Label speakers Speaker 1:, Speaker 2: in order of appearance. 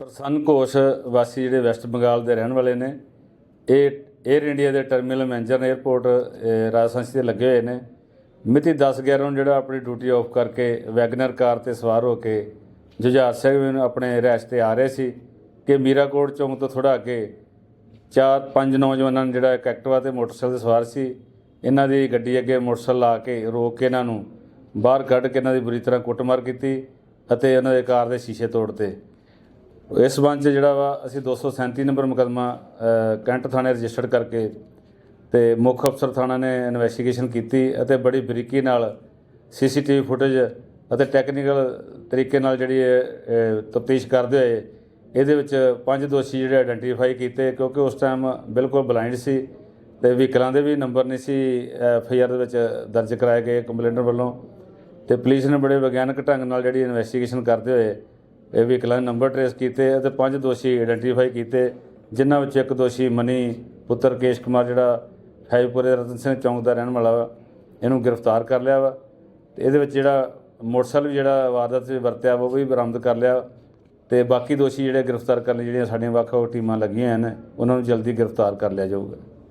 Speaker 1: ਪ੍ਰਸੰਨ ਘੋਸ਼ ਵਾਸੀ ਜਿਹੜੇ ਵੈਸਟ ਬੰਗਾਲ ਦੇ ਰਹਿਣ ਵਾਲੇ ਨੇ, ਇਹ 에ਅਰ ਇੰਡੀਆ ਦੇ ਟਰਮੀਨਲ ਮੈਨੇਜਰ ਨੇ 에ਅਰਪੋਰਟ ਰਾਜਸਥਾਨ ਤੇ ਲੱਗੇ ਹੋਏ ਨੇ। ਮਿਤੀ 10 11 ਨੂੰ ਜਿਹੜਾ ਆਪਣੀ ਡਿਊਟੀ ਆਫ ਕਰਕੇ ਵੈਗਨਰ ਕਾਰ ਤੇ ਸਵਾਰ ਹੋ ਕੇ ਜੁਝਾਰ ਸਿੰਘ ਆਪਣੇ ਰਿਹਾਇਸ਼ ਤੇ ਆ ਰਹੇ ਸੀ ਕਿ ਮੀਰਾਕੋਟ ਚੌਂਕ ਤੋਂ ਥੋੜਾ ਅੱਗੇ ਚਾਰ ਪੰਜ ਨੌਜਵਾਨਾਂ ਨੇ ਜਿਹੜਾ ਇੱਕ ਐਕਟਿਵਾ ਤੇ ਮੋਟਰਸਾਈਕਲ ਤੇ ਸਵਾਰ ਸੀ। ਇਹਨਾਂ ਦੀ ਗੱਡੀ ਅੱਗੇ ਮੋਟਰਸਾਈਕਲ ਲਾ ਕੇ ਰੋਕ ਕੇ ਇਹਨਾਂ ਨੂੰ ਬਾਹਰ ਕੱਢ ਕੇ ਇਹਨਾਂ ਦੀ ਬੁਰੀ ਤਰ੍ਹਾਂ ਕੁੱਟਮਾਰ ਕੀਤੀ ਅਤੇ ਉਹਨਾਂ ਦੇ ਕਾਰ ਦੇ ਸ਼ੀਸ਼ੇ ਤੋੜਤੇ ਇਸ ਸੰਬੰਧ 'ਚ ਜਿਹੜਾ ਵਾ, ਅਸੀਂ 237 ਨੰਬਰ ਮੁਕੱਦਮਾ ਕੈਂਟ ਥਾਣੇ ਰਜਿਸਟਰਡ ਕਰਕੇ ਤੇ ਮੁੱਖ ਅਫਸਰ ਥਾਣਾ ਨੇ ਇਨਵੈਸਟੀਗੇਸ਼ਨ ਕੀਤੀ ਅਤੇ ਬੜੀ ਬਰੀਕੀ ਨਾਲ ਸੀਸੀਟੀਵੀ ਫੁਟੇਜ ਅਤੇ ਟੈਕਨੀਕਲ ਤਰੀਕੇ ਨਾਲ ਜਿਹੜੀ ਤਫਤੀਸ਼ ਕਰਦੇ ਹੋਏ ਇਹਦੇ ਵਿੱਚ ਪੰਜ ਦੋਸ਼ੀ ਜਿਹੜੇ ਆਇਡੈਂਟੀਫਾਈ ਕੀਤੇ ਕਿਉਂਕਿ ਉਸ ਟਾਈਮ ਬਿਲਕੁਲ ਬਲਾਈਂਡ ਸੀ ਤੇ ਵਹੀਕਲਾਂ ਦੇ ਵੀ ਨੰਬਰ ਨਹੀਂ ਸੀ ਐਫ ਆਈ ਆਰ ਦੇ ਵਿੱਚ ਦਰਜ ਕਰਾਏ ਗਏ ਕੰਪਲੇਂਟਰ ਵੱਲੋਂ ਤੇ ਪੁਲਿਸ ਨੇ ਬੜੇ ਵਿਗਿਆਨਕ ਢੰਗ ਨਾਲ ਜਿਹੜੀ ਇਨਵੈਸਟੀਗੇਸ਼ਨ ਕਰਦੇ ਹੋਏ ਇਹ ਵਹੀਕਲਾਂ ਦੇ ਨੰਬਰ ਟਰੇਸ ਕੀਤੇ ਅਤੇ ਪੰਜ ਦੋਸ਼ੀ ਆਇਡੈਂਟੀਫਾਈ ਕੀਤੇ, ਜਿਨ੍ਹਾਂ ਵਿੱਚ ਇੱਕ ਦੋਸ਼ੀ ਮਨੀ, ਪੁੱਤਰ ਕੇਸ਼ ਕੁਮਾਰ ਜਿਹੜਾ ਹੈਜਪੁਰੇ ਰਤਨ ਸਿੰਘ ਚੌਂਕ ਦਾ ਰਹਿਣ ਵਾਲਾ ਵਾ, ਇਹਨੂੰ ਗ੍ਰਿਫਤਾਰ ਕਰ ਲਿਆ ਵਾ। ਤੇ ਇਹਦੇ ਵਿੱਚ ਜਿਹੜਾ ਮੋਟਰਸਾਈਕਲ ਵੀ ਜਿਹੜਾ ਵਾਰਦਾਤ 'ਚ ਵਰਤਿਆ ਵਾ, ਉਹ ਵੀ ਬਰਾਮਦ ਕਰ ਲਿਆ। ਤੇ ਬਾਕੀ ਦੋਸ਼ੀ ਜਿਹੜੇ ਗ੍ਰਿਫਤਾਰ ਕਰਨ ਲਈ ਜਿਹੜੀਆਂ ਸਾਡੀਆਂ ਵੱਖ ਵੱਖ ਟੀਮਾਂ ਲੱਗੀਆਂ ਹਨ, ਉਹਨਾਂ ਨੂੰ ਜਲਦੀ ਗ੍ਰਿਫਤਾਰ ਕਰ ਲਿਆ ਜਾਊਗਾ।